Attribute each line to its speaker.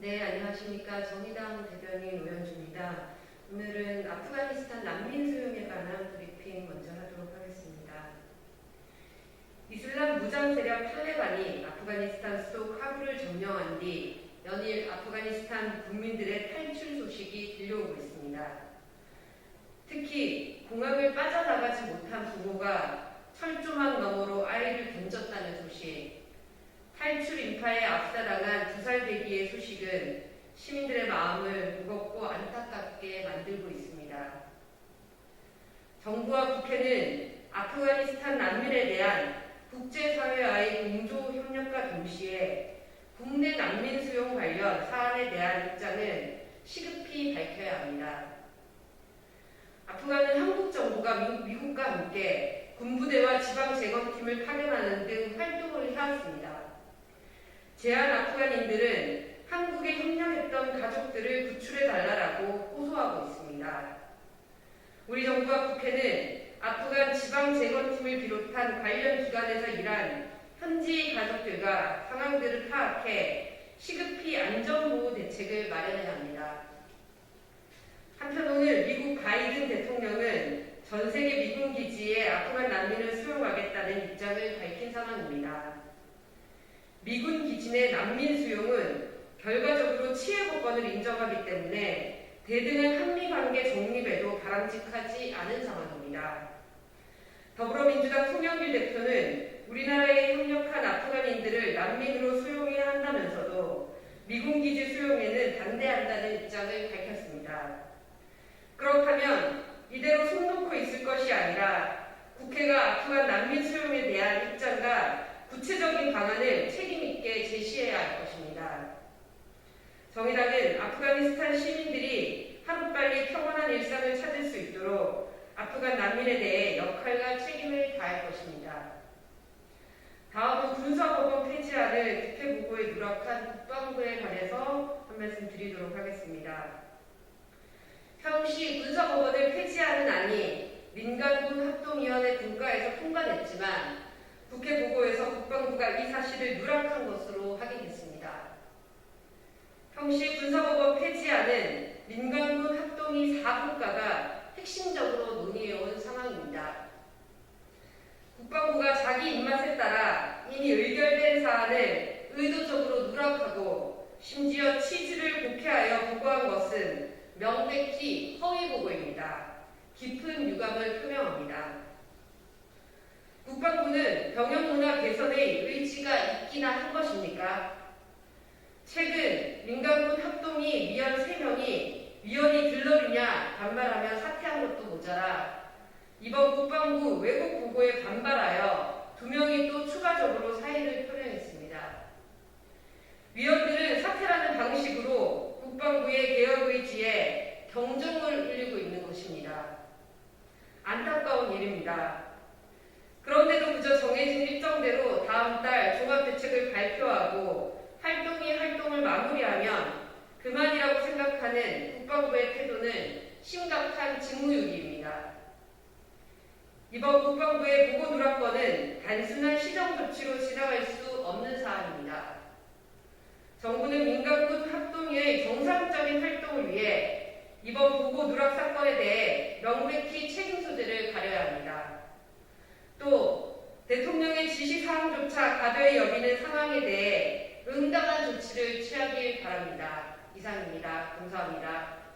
Speaker 1: 네, 안녕하십니까. 정의당 대변인 오현주입니다. 오늘은 아프가니스탄 난민 수용에 관한 브리핑 먼저 하도록 하겠습니다. 이슬람 무장 세력 탈레반이 아프가니스탄 수도 카불을 점령한 뒤 연일 아프가니스탄 국민들의 탈출 소식이 들려오고 있습니다. 특히 공항을 빠져나가지 못한 부모가 철조망 너머로 아이를 던졌다는 소식, 탈출 인파에 압사당한 두살 배기의 소식은 시민들의 마음을 무겁고 안타깝게 만들고 있습니다. 정부와 국회는 아프가니스탄 난민에 대한 국제사회와의 공조 협력과 동시에 국내 난민 수용 관련 사안에 대한 입장을 시급히 밝혀야 합니다. 아프간은 한국 정부가 미- 미국과 함께 군부대와 지방 재건팀을 파견하는 등 활동을 해왔습니다. 제한 아프간인들은 한국에 협력했던 가족들을 구출해달라고 호소하고 있습니다. 우리 정부와 국회는 아프간 지방 재건팀을 비롯한 관련 기관에서 일한 현지 가족들과 상황들을 파악해 시급히 안전보호 대책을 마련해야 합니다. 한편 오늘 미국 바이든 대통령은 전 세계 미군 기지에 아프간 난민을 수용하겠다는 입장을 밝힌 상황입니다. 미군 내 난민 수용은 결과적으로 치해법권을 인정하기 때문에 대등한 한미 관계 정립에도 바람직하지 않은 상황입니다. 더불어민주당 송영길 대표는 우리나라에 협력한 아프간인들을 난민으로 수용해야 한다면서도 미군 기지 수용에는 반대한다는 입장을 밝혔습니다. 그렇다면 이대로 손 놓고 있을 것이 아니라 국회가 아프간 난민 수용에 대한 입장과 구체적인 방안을 책임있게 제시해야 할 것입니다. 정의당은 아프가니스탄 시민들이 하루빨리 평온한 일상을 찾을 수 있도록 아프간 난민에 대해 역할과 책임을 다할 것입니다. 다음은 군사법원 폐지안을 국회 보고에 누락한 국방부에 관해서 한 말씀 드리도록 하겠습니다. 평시 군사법원을 폐지하는 안이 민간군 합동위원회 분과에서 통과됐지만 국회 보고에서 국방부가 이 사실을 누락한 것으로 확인됐습니다. 평시 군사법원 폐지안은 민간군 합동위 4분과가 핵심적으로 논의해온 상황입니다. 국방부가 자기 입맛에 따라 이미 의결된 사안을 의도적으로 누락하고 심지어 취지를 곡해하여 보고한 것은 명백히 허위 보고입니다. 깊은 유감을 표명합니다. 국방부는 병역 문화 개선에 의지가 있기나 한 것입니까? 최근 민간군 합동이 위원 3명이 위원이 들러리냐 반발하며 사퇴한 것도 모자라 이번 국방부 외국 보고에 반발하여 두 명이 또 추가적으로 사의를 표명했습니다. 위원들은 사퇴라는 방식으로 국방부의 개혁 의지에 경종을 울리고 있는 것입니다. 안타까운 일입니다. 그런데도 그저 정해진 일정대로 다음 달 종합대책을 발표하고 활동이 활동을 마무리하면 그만이라고 생각하는 국방부의 태도는 심각한 직무유기입니다. 이번 국방부의 보고 누락건은 단순한 시정 조치로 지나갈 수 없는 사안입니다. 정부는 민간군 합동위의 정상적인 활동을 위해 이번 보고 누락 사건에 대해 명백히 책임 소재를 가려야 합니다. 또 대통령의 지시 사항조차 가벼이 여기는 상황에 대해 응당한 조치를 취하길 바랍니다. 이상입니다. 감사합니다.